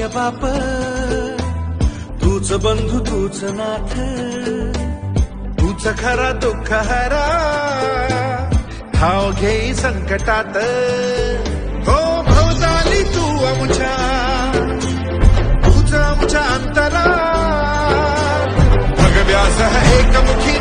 माय बाप तूच बंधू तूच नाथ तूच खरा दुःख हरा. हाव घेई संकटात हो भवताली तू आमच्या तूच आमच्या अंतरा भगव्यास एकमुखी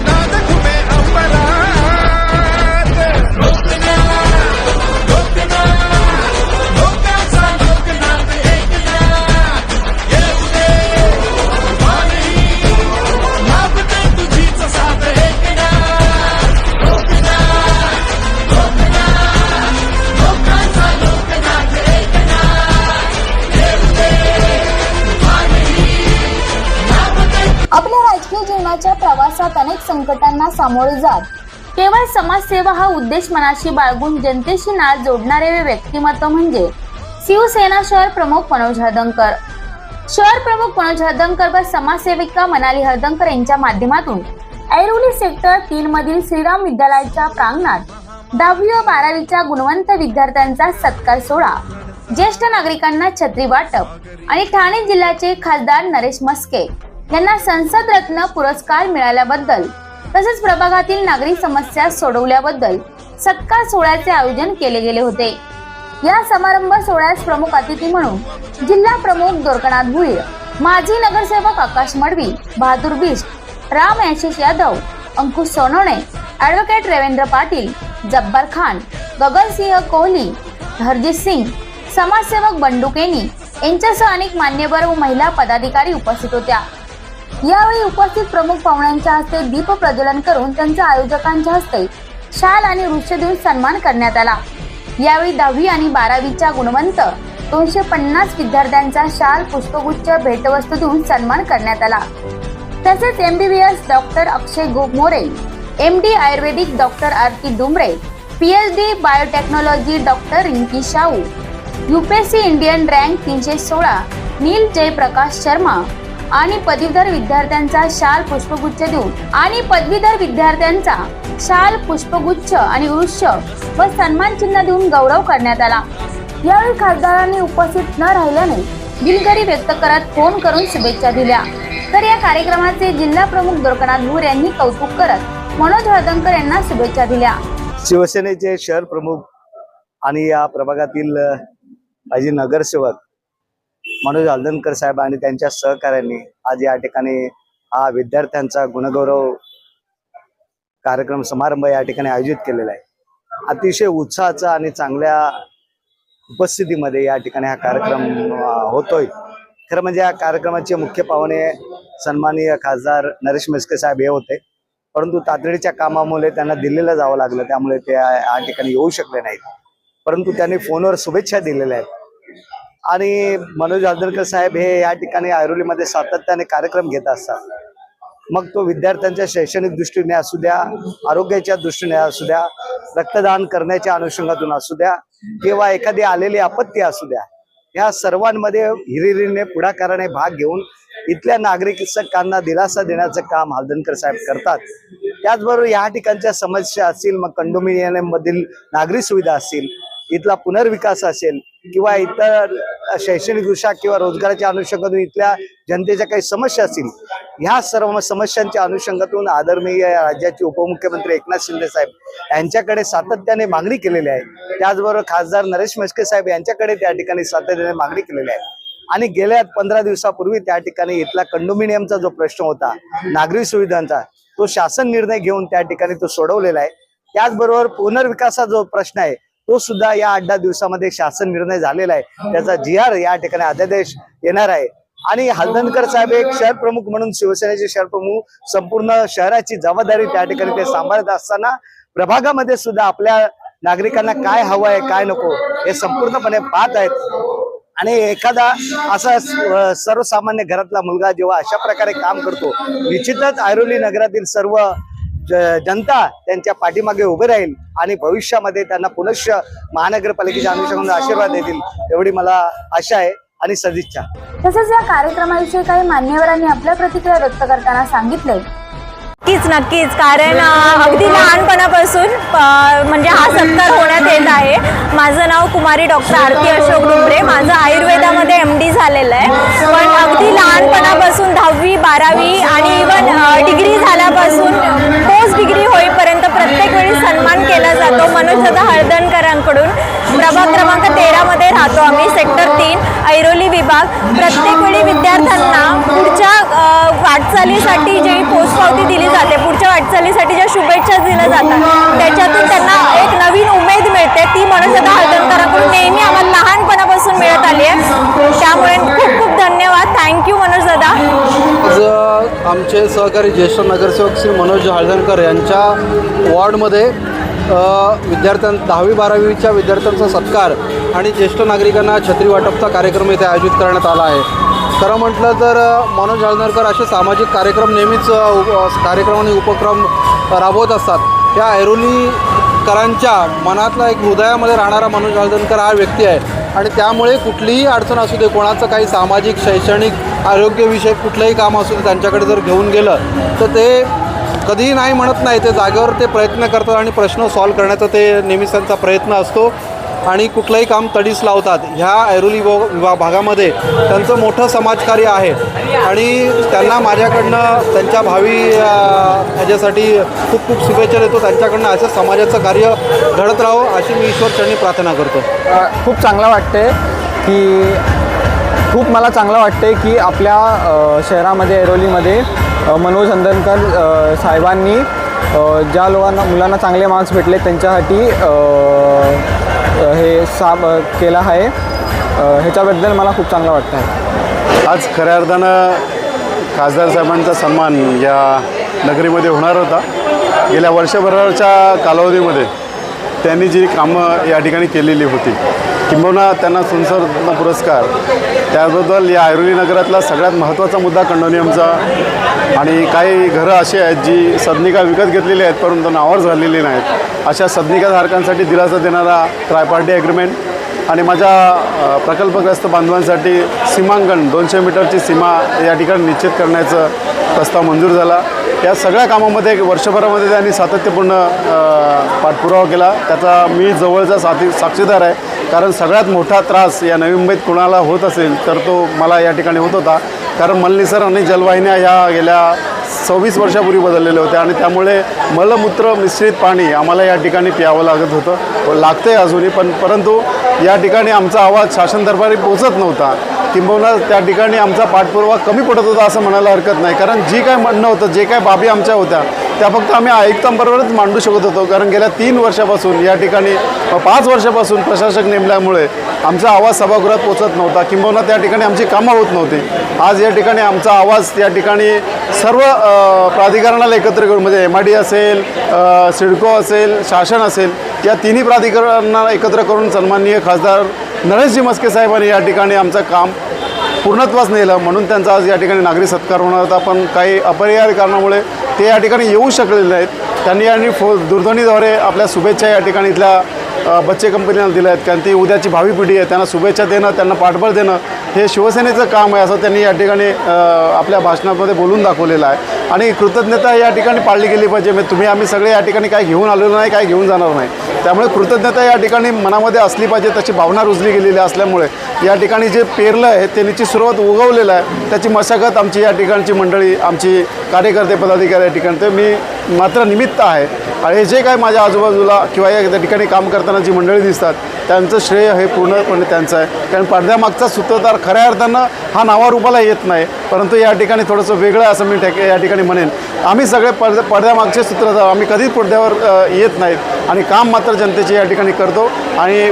प्रवासात अनेक संकटांना सामोरे जात. केवळ समाजसेवा हा उद्देश मनाशी बाळगून जनतेशी नाळ जोडणारे व्यक्तिमत्व म्हणजे शिवसेना शहर प्रमुख मनोज हळदंकर. शहर प्रमुख मनोज हळदंकर व समाजसेविका मनाली हळदंकर यांच्या माध्यमातून ऐरोली सेक्टर तीन मधील श्रीराम विद्यालयाच्या प्रांगणात दहावी व बारावीच्या गुणवंत विद्यार्थ्यांचा सत्कार सोहळा. ज्येष्ठ नागरिकांना छत्री वाटप आणि ठाणे जिल्ह्याचे खासदार नरेश मस्के यांना संसद रत्न पुरस्कार मिळाल्याबद्दल तसेच प्रभागातील नागरिक समस्या सोडवल्याबद्दल सत्कार सोहळ्याचे आयोजन केले गेले होते. या समारंभ सोहळ्यास प्रमुख अतिथी म्हणून जिल्हा प्रमुख दोरकनाथ भुईर माजी नगरसेवक आकाश मडवी बहादूर बिष्ट राम यशेष यादव अंकुश सोनवणे ऍडव्होकेट रवींद्र पाटील जब्बार खान गगनसिंह कोहली हरजित सिंग समाजसेवक बंडू केनी यांच्यासह अनेक मान्यवर व महिला पदाधिकारी उपस्थित होत्या. यावेळी उपस्थित प्रमुख पाहुण्यांच्या हस्ते दीप प्रज्वलन करून त्यांच्या आयोजकांच्या हस्ते शाल आणि वृक्ष देऊन सन्मान करण्यात आला. यावेळी दहावी आणि बारावीच्या गुणवंत दोनशे पन्नास विद्यार्थ्यांचा शाल पुष्पगुच्छ भेटवस्तू देऊन सन्मान करण्यात आला. तसेच MBBS doctor Akshay Gop More M D Ayurvedic doctor Aarti Dumre PhD biotechnology doctor Rinki Shahu UPSC Indian rank तीनशे सोळा नील जयप्रकाश शर्मा आणि पदवीधर विद्यार्थ्यांचा शाल पुष्पगुच्छ देऊन आणि पदवीधर विद्यार्थ्यांचा शाल पुष्पगुच्छ आणि वृक्ष व सन्मान चिन्ह देऊन गौरव करण्यात आला. यावेळी खासदारांनी उपस्थित न राहिल्याने दिलगिरी व्यक्त करत फोन करून शुभेच्छा दिल्या. तर या कार्यक्रमाचे जिल्हा प्रमुख दोरकनाथ भूर यांनी कौतुक करत मनोज हळदणकर यांना शुभेच्छा दिल्या. शिवसेनेचे शहर प्रमुख आणि या प्रभागातील अ, नगरसेवक मनोज हल्दनकर साहेब आणि त्यांच्या सहकार्यांनी आज या ठिकाणी हा विद्यार्थ्यांचा गुणगौरव कार्यक्रम समारंभ या ठिकाणी आयोजित केलेला आहे. अतिशय उत्साहाचा आणि चांगल्या उपस्थितीमध्ये या ठिकाणी हा कार्यक्रम होतोय. खरं म्हणजे या कार्यक्रमाचे मुख्य पाहुणे सन्माननीय खासदार नरेश मिस्के साहेब हे होते. परंतु तातडीच्या कामामुळे त्यांना दिल्लीला जावं लागलं त्यामुळे ते या या ठिकाणी येऊ शकले नाहीत. परंतु त्यांनी फोनवर शुभेच्छा दिलेल्या आहेत. आणि मनोज आजरकर साहेब हे या ठिकाणी ऐरोलीमध्ये सातत्याने कार्यक्रम घेत असतात. मग तो विद्यार्थ्यांच्या शैक्षणिक दृष्टीने असू द्या आरोग्याच्या दृष्टीने असू द्या रक्तदान करण्याच्या अनुषंगातून असू द्या किंवा एखादी आलेली आपत्ती असू द्या या सर्वांमध्ये हिरिरीने पुढाकाराने भाग घेऊन इथल्या नागरिकांना दिलासा देण्याचं काम हालदनकर साहेब करतात. त्याचबरोबर या ठिकाणच्या समस्या असतील मग कंडोमिनियम मधील नागरी सुविधा असतील इथला पुनर्विकास असेल किंवा इतर शैक्षणिक दृष्ट्या किंवा रोजगाराच्या अनुषंगातून इथल्या जनतेच्या काही समस्या असतील ह्या सर्व समस्यांच्या अनुषंगातून आदरणीय राज्याचे उपमुख्यमंत्री एकनाथ शिंदे साहेब यांच्याकडे सातत्याने मागणी केलेली आहे. त्याचबरोबर खासदार नरेश म्हस्के साहेब यांच्याकडे त्या ठिकाणी सातत्याने मागणी केलेली आहे. आणि गेल्या पंधरा दिवसापूर्वी त्या ठिकाणी इथला कंडोमिनियमचा जो प्रश्न होता नागरी सुविधांचा तो शासन निर्णय घेऊन त्या ठिकाणी तो सोडवलेला आहे. त्याचबरोबर पुनर्विकासाचा जो प्रश्न आहे तो सुद्धा या आठ दहा दिवसामध्ये शासन निर्णय झालेला आहे. त्याचा जी आर या ठिकाणी अध्यादेश येणार आहे. आणि हल्दनकर साहेब एक शहर प्रमुख म्हणून शिवसेनेचे शहर प्रमुख संपूर्ण शहराची जबाबदारी त्या ठिकाणी ते सांभाळत असताना प्रभागामध्ये सुद्धा आपल्या नागरिकांना काय हवं आहे काय नको हे संपूर्णपणे पाहत आहेत. आणि एखादा असा सर्वसामान्य घरातला मुलगा जेव्हा अशा प्रकारे काम करतो निश्चितच ऐरोली नगरातील सर्व जनता त्यांच्या पाठीमागे उभे राहील आणि भविष्यामध्ये त्यांना पुनश्च महानगरपालिकेच्या अनुषंगाने आशीर्वाद देतील एवढी मला आशा आहे आणि सदिच्छा. तसेच या कार्यक्रमाविषयी काही मान्यवरांनी आपल्या प्रतिक्रिया व्यक्त करताना सांगितले नक्कीच नक्कीच. कारण अगदी लहानपणापासून म्हणजे हा सत्कार होण्यात येत आहे. माझं नाव कुमारी डॉक्टर आरती अशोक डुमरे. माझं आयुर्वेदामध्ये एम आलेलं आहे. पण अगदी लहानपणापासून दहावी बारावी आणि केला जातो. मनोज दादा हळदणकरांकडून. प्रभाग क्रमांक तेरामध्ये राहतो आम्ही. सेक्टर तीन ऐरोली विभाग. प्रत्येक वेळी विद्यार्थ्यांना पुढच्या वाटचालीसाठी जी पोचपावती दिली जाते पुढच्या वाटचालीसाठी ज्या शुभेच्छा दिल्या जातात त्याच्यातून त्यांना एक नवीन उमेद मिळते. ती मनोज दादा हळदणकरांकडून नेहमी आम्हाला लहानपणापासून मिळत आली आहे. त्यामुळे खूप खूप धन्यवाद. थँक्यू मनोज दादा. आमचे सहकारी ज्येष्ठ नगरसेवक श्री मनोज हळदणकर यांच्या वॉर्डमध्ये विद्यार्थ्यां दहावी बारावीच्या विद्यार्थ्यांचा सत्कार आणि ज्येष्ठ नागरिकांना छत्री वाटपचा कार्यक्रम इथे आयोजित करण्यात आला आहे. खरं म्हटलं तर मनोज हळदणकर असे सामाजिक कार्यक्रम नेहमीच उप- कार्यक्रम आणि उपक्रम राबवत असतात. या ऐरोलीकरांच्या मनातला एक हृदयामध्ये राहणारा मनोज हळदणकर हा व्यक्ती आहे आणि त्यामुळे कुठलीही अडचण असू दे कोणाचं काही सामाजिक शैक्षणिक आरोग्यविषयक कुठलंही काम असू दे त्यांच्याकडे जर घेऊन गेलं तर ते कधीही नाही म्हणत नाही ते जागेवर ते प्रयत्न करतात आणि प्रश्न सॉल्व करण्याचा ते नेहमीच त्यांचा प्रयत्न असतो. आणि कुठलंही काम तडीस लावतात ह्या ऐरोली विभाग भागामध्ये त्यांचं मोठं समाजकार्य आहे. आणि त्यांना माझ्याकडनं त्यांच्या भावी ह्याच्यासाठी खूप खूप शुभेच्छा देतो. त्यांच्याकडनं असं समाजाचं कार्य घडत राहो अशी मी ईश्वरचरणी प्रार्थना करतो. खूप चांगलं वाटते की खूप मला चांगलं वाटते की आपल्या शहरामध्ये ऐरोलीमध्ये मनोज हंदनकर साहेबांनी ज्या लोकांना मुलांना चांगले मार्क्स भेटले त्यांच्यासाठी हे साब केला केलं आहे. ह्याच्याबद्दल मला खूप चांगलं वाटतं आहे आज खऱ्या अर्थानं खासदार साहेबांचा सन्मान या नगरीमध्ये होणार होता. गेल्या वर्षभराच्या कालावधीमध्ये त्यांनी जी कामं या ठिकाणी केलेली होती किंबहुना त्यांना सुनसरत्न पुरस्कार त्याबद्दल या ऐरोली नगरातला सगळ्यात महत्त्वाचा मुद्दा कंडोनियमचा आणि काही घरं अशी आहेत जी सदनिका विकत घेतलेली आहेत परंतु नावावर झालेली नाहीत. अशा सदनिकाधारकांसाठी दिलासा देणारा ट्रायपार्टी ॲग्रीमेंट आणि माझ्या प्रकल्पग्रस्त बांधवांसाठी सीमांकन दोनशे मीटरची सीमा या ठिकाणी निश्चित करण्याचं प्रस्ताव मंजूर झाला. या सगळ्या कामामध्ये एक वर्षभरामध्ये त्यांनी सातत्यपूर्ण पाठपुरावा केला. त्याचा मी जवळचा साथी साक्षीदार आहे. कारण सगळ्यात मोठा त्रास या नवी मुंबईत कोणाला होत असेल तर तो मला या ठिकाणी होत होता. कारण मलनिसर आणि जलवाहिन्या ह्या गेल्या सव्वीस वर्षापूर्वी बदललेल्या होत्या आणि त्यामुळे मलमूत्र मिश्रित पाणी आम्हाला या ठिकाणी प्यावं लागत होतं. लागतंय अजूनही पण परंतु या ठिकाणी आमचा आवाज शासन दरबारी पोचत नव्हता. किंबहुना त्या ठिकाणी आमचा पाठपुरावा कमी पडत होता असं म्हणायला हरकत नाही. कारण जी काय म्हणणं होतं जे काय बाबी आमच्या होत्या त्या फक्त आम्ही आयुक्तांबरोबरच मांडू शकत होतो. कारण गेल्या तीन वर्षापासून या ठिकाणी पाच वर्षापासून प्रशासक नेमल्यामुळे आमचा आवाज सभागृहात पोचत नव्हता. किंबहुना त्या ठिकाणी आमची कामं होत नव्हती. आज या ठिकाणी आमचा आवाज या ठिकाणी सर्व प्राधिकरणाला एकत्र करून म्हणजे एम आय डी असेल सिडको असेल शासन असेल या तिन्ही प्राधिकरणांना एकत्र करून सन्माननीय खासदार नरेशजी मस्के साहेबांनी या ठिकाणी आमचं काम पूर्णत्वास नेलं. म्हणून त्यांचा आज या ठिकाणी नागरी सत्कार होणार होता. पण काही अपरिहार्य कारणामुळे ते या ठिकाणी येऊ शकलेले नाहीत. त्यांनी आणि फो दूरध्वनीद्वारे आपल्या शुभेच्छा या ठिकाणी इथल्या बच्चे कंपनीला दिल्या आहेत कारण ती उद्याची भावी पिढी आहे त्यांना शुभेच्छा देणं त्यांना पाठबळ देणं हे शिवसेनेचं काम आहे असं त्यांनी या ठिकाणी आपल्या भाषणामध्ये बोलून दाखवलेलं आहे. आणि कृतज्ञता या ठिकाणी पाळली गेली पाहिजे. म्हणजे तुम्ही आम्ही सगळे या ठिकाणी काय घेऊन आलेलो नाही काय घेऊन जाणार नाही. त्यामुळे कृतज्ञता या ठिकाणी मनामध्ये असली पाहिजे त्याची भावना रुजली गेलेली असल्यामुळे या ठिकाणी जे पेरलं आहे त्यांची सुरुवात उगवलेलं आहे. त्याची मशागत आमची या ठिकाणची मंडळी आमची कार्यकर्ते पदाधिकारी या ठिकाणी. ते मी मात्र निमित्त आहे. आणि हे जे काय माझ्या आजूबाजूला किंवा या त्या ठिकाणी काम करताना जी मंडळी दिसतात त्यांचं श्रेय हे पूर्णपणे त्यांचं आहे. कारण पडद्यामागचा सूत्रधार खऱ्या अर्थानं हा नावारूपाला येत नाही. परंतु या ठिकाणी थोडंसं वेगळं असं मी ठेक या ठिकाणी म्हणेन. आम्ही सगळे पडद्या पडद्यामागचे सूत्रधार आम्ही कधीच पडद्यावर येत नाहीत. आणि काम मात्र जनतेचे या ठिकाणी करतो. आणि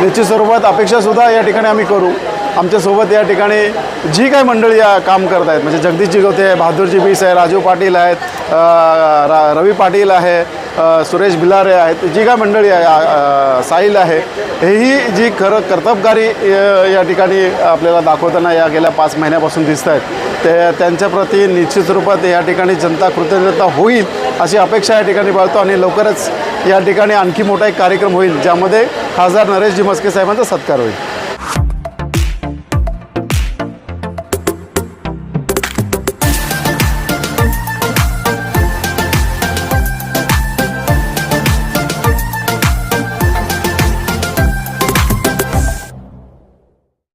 निश्चित स्वरूपात अपेक्षासुद्धा या ठिकाणी आम्ही करू. आमच्यासोबत या ठिकाणी जी काही मंडळी या काम करत आहेत म्हणजे जगदीशजी गवते आहे बहादूरजी बीस आहे राजू पाटील आहेत रवी पाटील आहे सुरेश बिलारे आहेत जी काय मंडळी आहे साहिल आहे हेही जी खरं कर्तबगारी या ठिकाणी आपल्याला दाखवताना या गेल्या पाच महिन्यापासून दिसत आहेत ते त्यांच्याप्रती निश्चित रूपात या ठिकाणी जनता कृतज्ञता होईल अशी अपेक्षा या ठिकाणी बाळतो आणि लवकरच या ठिकाणी आणखी मोठा एक कार्यक्रम होईल ज्यामध्ये खासदार नरेशजी मस्के साहेबांचा सत्कार होईल.